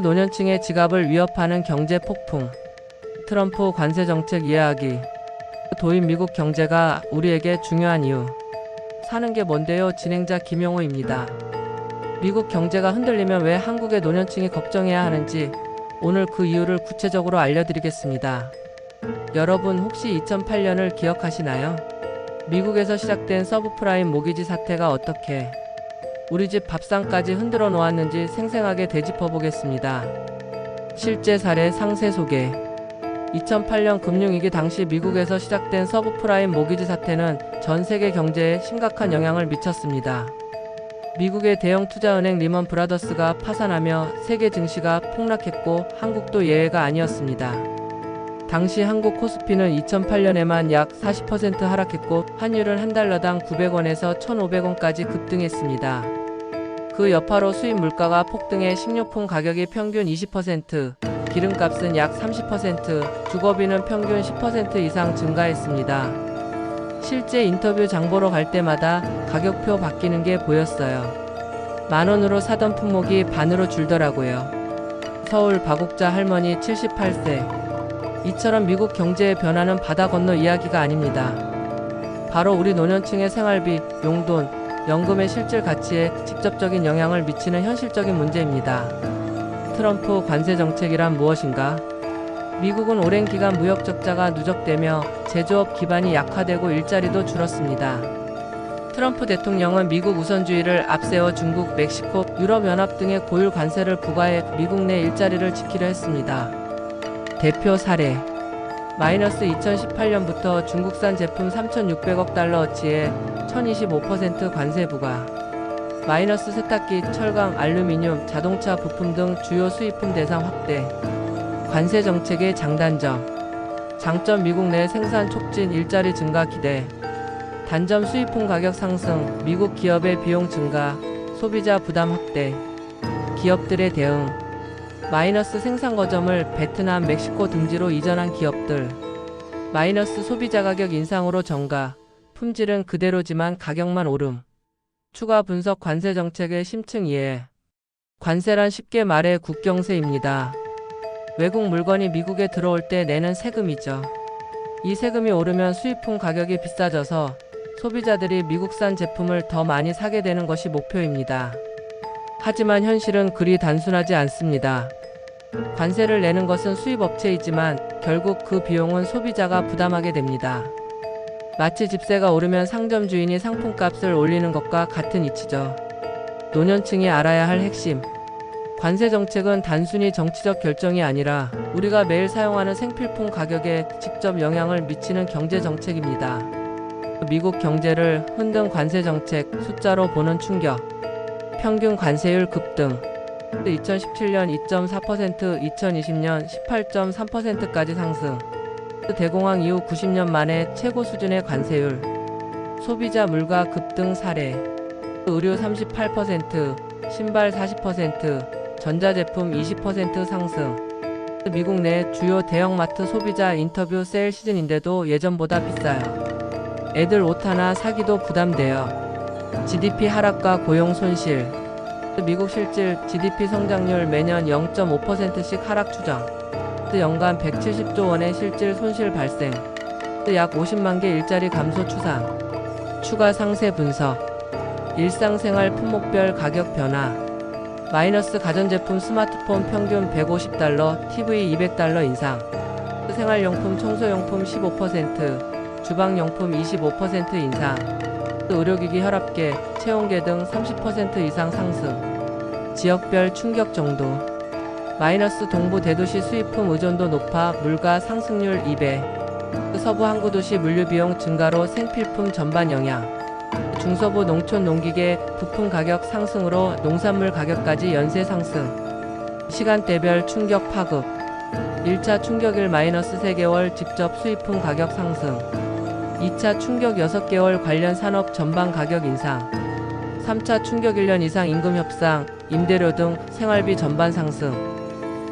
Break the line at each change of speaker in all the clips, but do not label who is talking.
노년층의 지갑을 위협하는 경제 폭풍. 트럼프 관세 정책 이해하기. 도입 미국 경제가 우리에게 중요한 이유. 사는 게 뭔데요? 진행자 김용호입니다. 미국 경제가 흔들리면 왜 한국의 노년층이 걱정해야 하는지 오늘 그 이유를 구체적으로 알려드리겠습니다. 여러분 혹시 2008년을 기억하시나요? 미국에서 시작된 서브프라임 모기지 사태가 어떻게 우리 집 밥상까지 흔들어 놓았는지 생생하게 되짚어 보겠습니다. 실제 사례 상세 소개 2008년 금융위기 당시 미국에서 시작된 서브프라임 모기지 사태는 전 세계 경제에 심각한 영향을 미쳤습니다. 미국의 대형 투자은행 리먼 브라더스가 파산하며 세계 증시가 폭락했고 한국도 예외가 아니었습니다. 당시 한국 코스피는 2008년에만 약 40% 하락했고 환율은 한 달러당 900원에서 1,500원까지 급등했습니다. 그 여파로 수입 물가가 폭등해 식료품 가격이 평균 20%, 기름값은 약 30%, 주거비는 평균 10% 이상 증가했습니다. 실제 인터뷰 장보러 갈 때마다 가격표 바뀌는 게 보였어요. 만 원으로 사던 품목이 반으로 줄더라고요. 서울 바국자 할머니 78세. 이처럼 미국 경제의 변화는 바다 건너 이야기가 아닙니다. 바로 우리 노년층의 생활비, 용돈, 연금의 실질 가치에 직접적인 영향을 미치는 현실적인 문제입니다. 트럼프 관세 정책이란 무엇인가? 미국은 오랜 기간 무역 적자가 누적되며 제조업 기반이 약화되고 일자리도 줄었습니다. 트럼프 대통령은 미국 우선주의를 앞세워 중국, 멕시코, 유럽연합 등의 고율 관세를 부과해 미국 내 일자리를 지키려 했습니다. 대표 사례 마이너스 2018년부터 중국산 제품 3,600억 달러어치에 1,025% 관세 부과 마이너스 세탁기, 철강, 알루미늄, 자동차 부품 등 주요 수입품 대상 확대 관세 정책의 장단점 장점 미국 내 생산 촉진 일자리 증가 기대 단점 수입품 가격 상승 미국 기업의 비용 증가 소비자 부담 확대 기업들의 대응 마이너스 생산 거점을 베트남, 멕시코 등지로 이전한 기업들. 마이너스 소비자 가격 인상으로 전가. 품질은 그대로지만 가격만 오름. 추가 분석 관세 정책의 심층 이해. 관세란 쉽게 말해 국경세입니다. 외국 물건이 미국에 들어올 때 내는 세금이죠. 이 세금이 오르면 수입품 가격이 비싸져서 소비자들이 미국산 제품을 더 많이 사게 되는 것이 목표입니다. 하지만 현실은 그리 단순하지 않습니다. 관세를 내는 것은 수입업체이지만 결국 그 비용은 소비자가 부담하게 됩니다. 마치 집세가 오르면 상점 주인이 상품값을 올리는 것과 같은 이치죠. 노년층이 알아야 할 핵심. 관세 정책은 단순히 정치적 결정이 아니라 우리가 매일 사용하는 생필품 가격에 직접 영향을 미치는 경제 정책입니다. 미국 경제를 흔든 관세 정책 숫자로 보는 충격. 평균 관세율 급등. 2017년 2.4%, 2020년 18.3%까지 상승. 대공황 이후 90년 만에 최고 수준의 관세율. 소비자 물가 급등 사례. 의류 38%, 신발 40%, 전자제품 20% 상승. 미국 내 주요 대형마트 소비자 인터뷰 세일 시즌인데도 예전보다 비싸요. 애들 옷 하나 사기도 부담돼요. GDP 하락과 고용 손실. 미국 실질 GDP 성장률 매년 0.5%씩 하락 추정. 연간 170조 원의 실질 손실 발생. 약 50만 개 일자리 감소 추산. 추가 상세 분석. 일상생활 품목별 가격 변화. 마이너스 가전제품 스마트폰 평균 150달러, TV 200달러 인상. 생활용품 청소용품 15%, 주방용품 25% 인상. 의료기기 혈압계, 체온계 등 30% 이상 상승. 지역별 충격 정도. 마이너스 동부 대도시 수입품 의존도 높아 물가 상승률 2배. 서부 항구 도시 물류 비용 증가로 생필품 전반 영향. 중서부 농촌 농기계 부품 가격 상승으로 농산물 가격까지 연쇄 상승. 시간대별 충격 파급. 1차 충격일 마이너스 3개월 직접 수입품 가격 상승. 2차 충격 6개월 관련 산업 전반 가격 인상. 3차 충격 1년 이상 임금 협상, 임대료 등 생활비 전반 상승.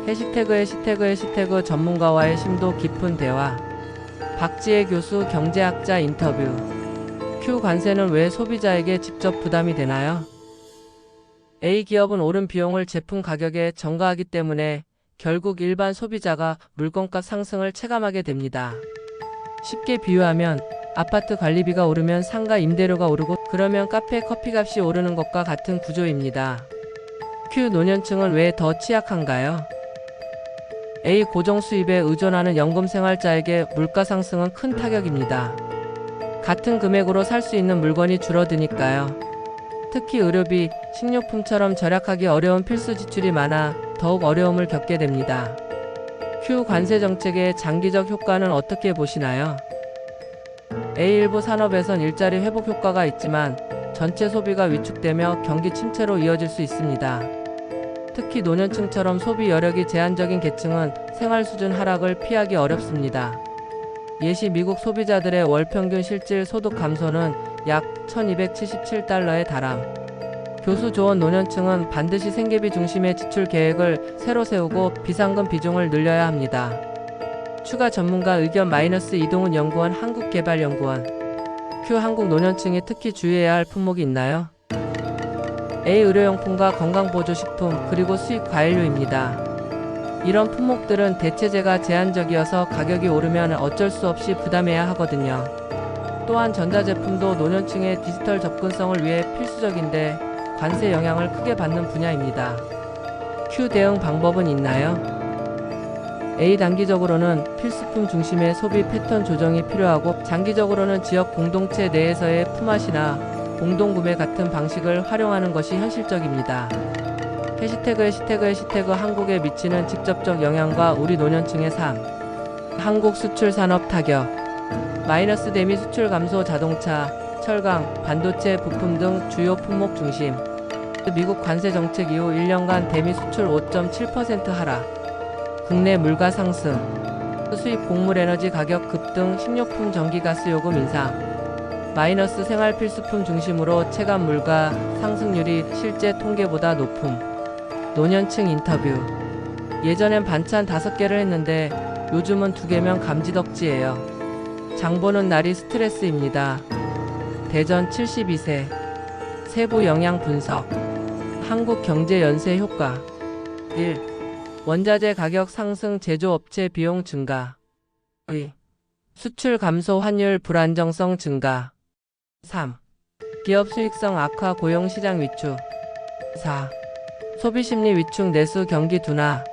해시태그 해시태그 해시태그 전문가와의 심도 깊은 대화. 박지혜 교수 경제학자 인터뷰. Q 관세는 왜 소비자에게 직접 부담이 되나요? A 기업은 오른 비용을 제품 가격에 전가하기 때문에 결국 일반 소비자가 물건값 상승을 체감하게 됩니다. 쉽게 비유하면 아파트 관리비가 오르면 상가 임대료가 오르고 그러면 카페 커피값이 오르는 것과 같은 구조입니다. Q 노년층은 왜 더 취약한가요? A 고정 수입에 의존하는 연금 생활자에게 물가 상승은 큰 타격입니다. 같은 금액으로 살 수 있는 물건이 줄어드니까요. 특히 의료비, 식료품처럼 절약하기 어려운 필수 지출이 많아 더욱 어려움을 겪게 됩니다. Q 관세 정책의 장기적 효과는 어떻게 보시나요? A 일부 산업에선 일자리 회복 효과가 있지만 전체 소비가 위축되며 경기 침체로 이어질 수 있습니다. 특히 노년층처럼 소비 여력이 제한적인 계층은 생활 수준 하락을 피하기 어렵습니다. 예시 미국 소비자들의 월 평균 실질 소득 감소는 약 1277달러에 달함. 교수 조원 노년층은 반드시 생계비 중심의 지출 계획을 새로 세우고 비상금 비중을 늘려야 합니다. 추가 전문가 의견 마이너스 이동훈 연구원 한국개발연구원 Q 한국 노년층이 특히 주의해야 할 품목이 있나요? A 의료용품과 건강보조식품 그리고 수입 과일류입니다. 이런 품목들은 대체재가 제한적이어서 가격이 오르면 어쩔 수 없이 부담해야 하거든요. 또한 전자제품도 노년층의 디지털 접근성을 위해 필수적인데 관세 영향을 크게 받는 분야입니다. Q 대응 방법은 있나요? A 단기적으로는 필수품 중심의 소비 패턴 조정이 필요하고 장기적으로는 지역 공동체 내에서의 품앗이나 공동구매 같은 방식을 활용하는 것이 현실적입니다. 해시태그 해시태그 해시태그 한국에 미치는 직접적 영향과 우리 노년층의 삶 한국 수출 산업 타격 마이너스 대미 수출 감소 자동차, 철강, 반도체 부품 등 주요 품목 중심 미국 관세 정책 이후 1년간 대미 수출 5.7% 하락 국내 물가 상승 수입 곡물 에너지 가격 급등 식료품 전기가스 요금 인상 마이너스 생활 필수품 중심으로 체감 물가 상승률이 실제 통계보다 높음. 노년층 인터뷰. 예전엔 반찬 다섯 개를 했는데 요즘은 두 개면 감지덕지예요. 장 보는 날이 스트레스입니다. 대전 72세. 세부 영양 분석. 한국 경제 연쇄 효과. 1. 원자재 가격 상승 제조업체 비용 증가. 2. 수출 감소 환율 불안정성 증가. 3. 기업 수익성 악화 고용 시장 위축 4. 소비 심리 위축 내수 경기 둔화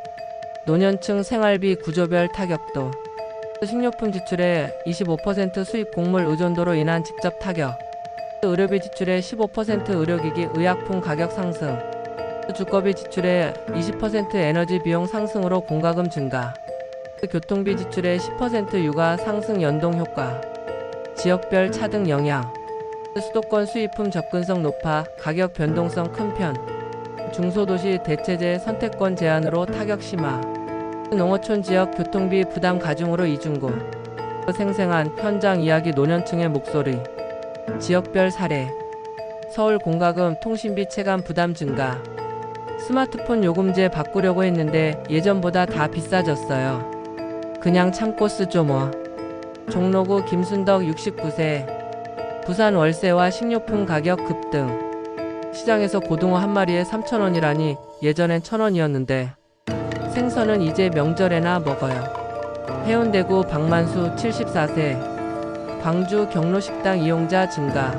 노년층 생활비 구조별 타격도 식료품 지출의 25% 수입 곡물 의존도로 인한 직접 타격 의료비 지출의 15% 의료기기 의약품 가격 상승 주거비 지출의 20% 에너지 비용 상승으로 공과금 증가 교통비 지출의 10% 육아 상승 연동 효과 지역별 차등 영향 수도권 수입품 접근성 높아 가격 변동성 큰 편. 중소도시 대체재 선택권 제한으로 타격 심화. 농어촌 지역 교통비 부담 가중으로 이중고. 생생한 현장 이야기 노년층의 목소리. 지역별 사례. 서울 공과금 통신비 체감 부담 증가. 스마트폰 요금제 바꾸려고 했는데 예전보다 다 비싸졌어요. 그냥 참고 쓰죠 뭐. 종로구 김순덕 69세. 부산 월세와 식료품 가격 급등. 시장에서 고등어 한 마리에 3,000원이라니 예전엔 1,000원이었는데 생선은 이제 명절에나 먹어요. 해운대구 박만수 74세. 광주 경로식당 이용자 증가.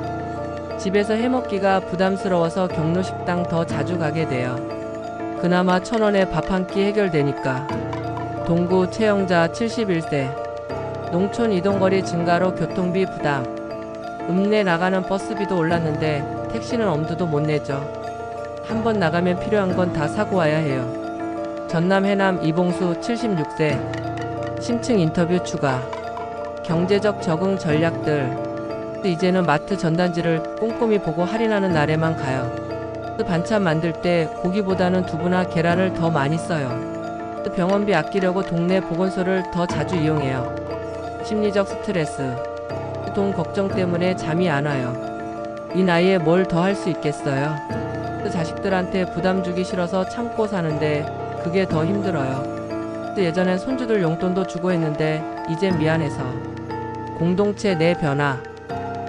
집에서 해먹기가 부담스러워서 경로식당 더 자주 가게 돼요. 그나마 1,000원에 밥 한 끼 해결되니까. 동구 채영자 71세. 농촌 이동거리 증가로 교통비 부담. 읍내 나가는 버스비도 올랐는데 택시는 엄두도 못 내죠. 한 번 나가면 필요한 건 다 사고 와야 해요. 전남 해남 이봉수 76세 심층 인터뷰 추가 경제적 적응 전략들 이제는 마트 전단지를 꼼꼼히 보고 할인하는 날에만 가요. 반찬 만들 때 고기보다는 두부나 계란을 더 많이 써요. 병원비 아끼려고 동네 보건소를 더 자주 이용해요. 심리적 스트레스 돈 걱정 때문에 잠이 안 와요. 이 나이에 뭘 더 할 수 있겠어요? 그 자식들한테 부담 주기 싫어서 참고 사는데 그게 더 힘들어요. 예전엔 손주들 용돈도 주고 했는데 이젠 미안해서. 공동체 내 변화.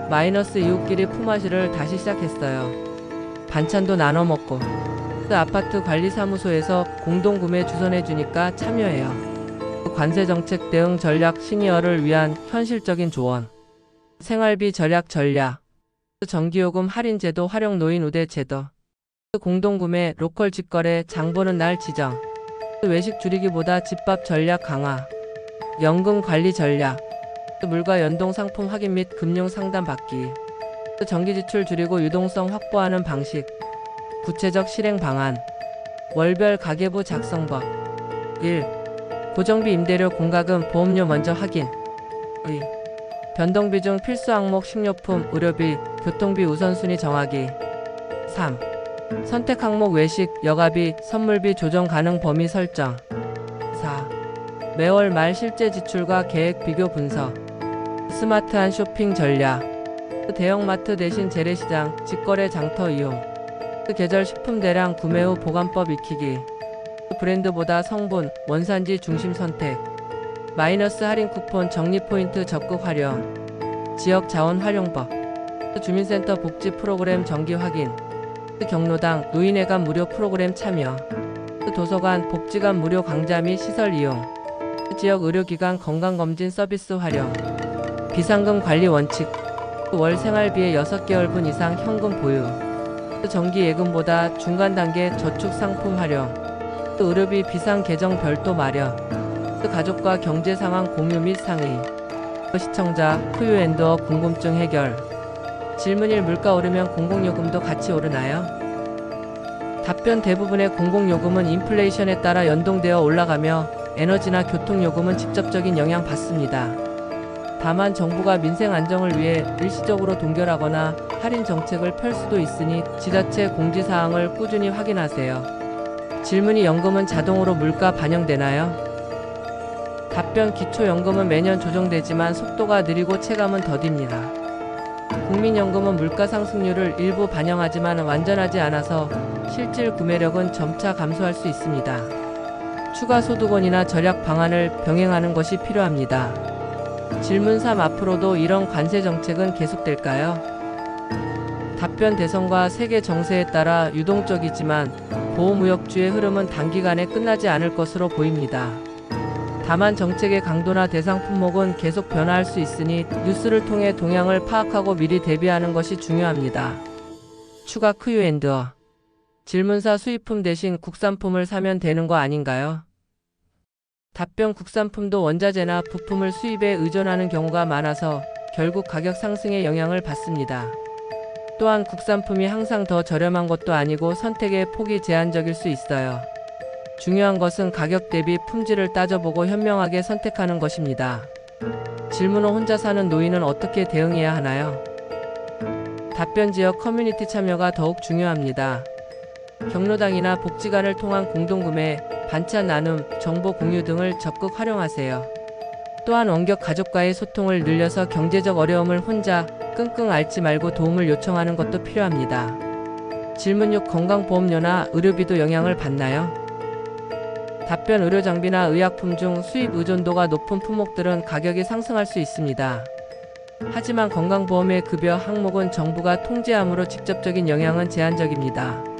마이너스 이웃끼리 품앗이를 다시 시작했어요. 반찬도 나눠 먹고 그 아파트 관리사무소에서 공동구매 주선해주니까 참여해요. 관세 정책 대응 전략 시니어를 위한 현실적인 조언. 생활비 절약 전략. 전기요금 할인 제도 활용 노인 우대 제도. 공동구매 로컬 직거래 장 보는 날 지정. 외식 줄이기보다 집밥 전략 강화. 연금 관리 전략. 물가 연동 상품 확인 및 금융 상담 받기. 전기 지출 줄이고 유동성 확보하는 방식. 구체적 실행 방안. 월별 가계부 작성법. 1. 고정비 임대료 공과금 보험료 먼저 확인. 2. 변동비 중 필수 항목 식료품, 의료비, 교통비 우선순위 정하기. 3. 선택 항목 외식, 여가비, 선물비 조정 가능 범위 설정. 4. 매월 말 실제 지출과 계획 비교 분석. 스마트한 쇼핑 전략. 대형마트 대신 재래시장, 직거래 장터 이용. 계절 식품 대량 구매 후 보관법 익히기. 브랜드보다 성분, 원산지 중심 선택. 마이너스 할인 쿠폰 적립 포인트 적극 활용. 지역 자원 활용법. 주민센터 복지 프로그램 정기 확인. 경로당 노인회관 무료 프로그램 참여. 도서관 복지관 무료 강좌 및 시설 이용. 지역 의료기관 건강검진 서비스 활용. 비상금 관리 원칙. 월 생활비의 6개월분 이상 현금 보유. 정기 예금보다 중간 단계 저축 상품 활용. 의료비 비상 계정 별도 마련. 가족과 경제 상황 공유 및 상의. 시청자 후유엔더 궁금증 해결. 질문일 물가 오르면 공공요금도 같이 오르나요? 답변 대부분의 공공요금은 인플레이션에 따라 연동되어 올라가며 에너지나 교통요금은 직접적인 영향 받습니다. 다만 정부가 민생 안정을 위해 일시적으로 동결하거나 할인 정책을 펼 수도 있으니 지자체 공지사항을 꾸준히 확인하세요. 질문이 연금은 자동으로 물가 반영되나요? 답변 기초연금은 매년 조정되지만 속도가 느리고 체감은 더딥니다. 국민연금은 물가 상승률을 일부 반영하지만 완전하지 않아서 실질 구매력은 점차 감소할 수 있습니다. 추가 소득원이나 절약 방안을 병행하는 것이 필요합니다. 질문 3 앞으로도 이런 관세 정책은 계속될까요? 답변 대선과 세계 정세에 따라 유동적이지만 보호무역주의 흐름은 단기간에 끝나지 않을 것으로 보입니다. 다만 정책의 강도나 대상 품목은 계속 변화할 수 있으니 뉴스를 통해 동향을 파악하고 미리 대비하는 것이 중요합니다. 추가 크유엔드어 질문사 수입품 대신 국산품을 사면 되는 거 아닌가요? 답변 국산품도 원자재나 부품을 수입에 의존하는 경우가 많아서 결국 가격 상승에 영향을 받습니다. 또한 국산품이 항상 더 저렴한 것도 아니고 선택의 폭이 제한적일 수 있어요. 중요한 것은 가격 대비 품질을 따져보고 현명하게 선택하는 것입니다. 질문 후 혼자 사는 노인은 어떻게 대응해야 하나요? 답변 지역 커뮤니티 참여가 더욱 중요합니다. 경로당이나 복지관을 통한 공동구매, 반찬 나눔, 정보 공유 등을 적극 활용하세요. 또한 원격 가족과의 소통을 늘려서 경제적 어려움을 혼자 끙끙 앓지 말고 도움을 요청하는 것도 필요합니다. 질문 6 건강보험료나 의료비도 영향을 받나요? 답변 의료 장비나 의약품 중 수입 의존도가 높은 품목들은 가격이 상승할 수 있습니다. 하지만 건강보험의 급여 항목은 정부가 통제함으로 직접적인 영향은 제한적입니다.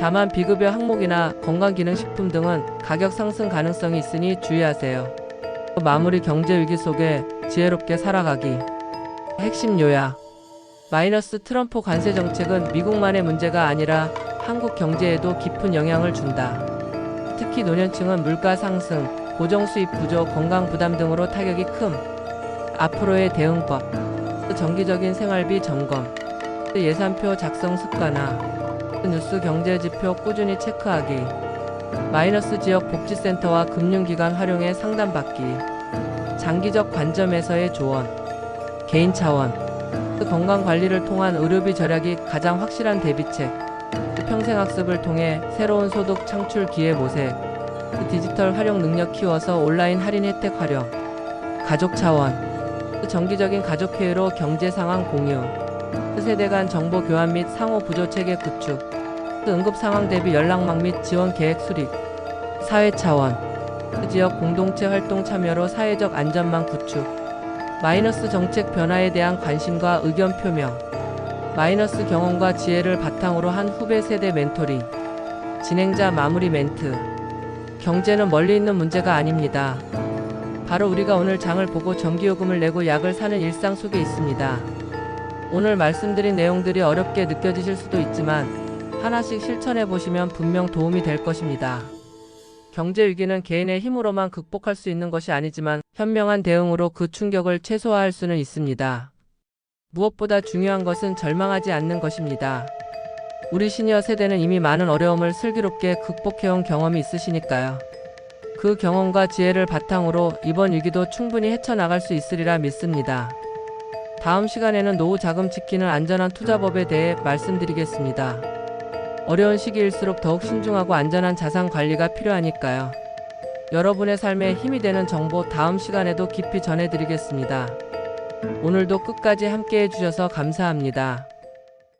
다만 비급여 항목이나 건강기능식품 등은 가격 상승 가능성이 있으니 주의하세요. 마무리 경제 위기 속에 지혜롭게 살아가기. 핵심 요약. 마이너스 트럼프 관세 정책은 미국만의 문제가 아니라 한국 경제에도 깊은 영향을 준다. 특히 노년층은 물가 상승, 고정 수입 부족, 건강 부담 등으로 타격이 큼. 앞으로의 대응법. 정기적인 생활비 점검. 예산표 작성 습관화. 뉴스 경제 지표 꾸준히 체크하기. 마이너스 지역 복지센터와 금융기관 활용해 상담받기. 장기적 관점에서의 조언. 개인 차원. 건강 관리를 통한 의료비 절약이 가장 확실한 대비책. 평생학습을 통해 새로운 소득 창출 기회 모색. 디지털 활용 능력 키워서 온라인 할인 혜택 활용. 가족 차원. 정기적인 가족회의로 경제 상황 공유. 세대 간 정보 교환 및 상호 부조 체계 구축. 응급 상황 대비 연락망 및 지원 계획 수립. 사회 차원. 지역 공동체 활동 참여로 사회적 안전망 구축. 마이너스 정책 변화에 대한 관심과 의견 표명. 마이너스 경험과 지혜를 바탕으로 한 후배 세대 멘토링. 진행자 마무리 멘트. 경제는 멀리 있는 문제가 아닙니다. 바로 우리가 오늘 장을 보고 전기요금을 내고 약을 사는 일상 속에 있습니다. 오늘 말씀드린 내용들이 어렵게 느껴지실 수도 있지만 하나씩 실천해 보시면 분명 도움이 될 것입니다. 경제 위기는 개인의 힘으로만 극복할 수 있는 것이 아니지만 현명한 대응으로 그 충격을 최소화할 수는 있습니다. 무엇보다 중요한 것은 절망하지 않는 것입니다. 우리 시니어 세대는 이미 많은 어려움을 슬기롭게 극복해온 경험이 있으시니까요. 그 경험과 지혜를 바탕으로 이번 위기도 충분히 헤쳐나갈 수 있으리라 믿습니다. 다음 시간에는 노후 자금 지키는 안전한 투자법에 대해 말씀드리겠습니다. 어려운 시기일수록 더욱 신중하고 안전한 자산 관리가 필요하니까요. 여러분의 삶에 힘이 되는 정보 다음 시간에도 깊이 전해드리겠습니다. 오늘도 끝까지 함께 해주셔서 감사합니다.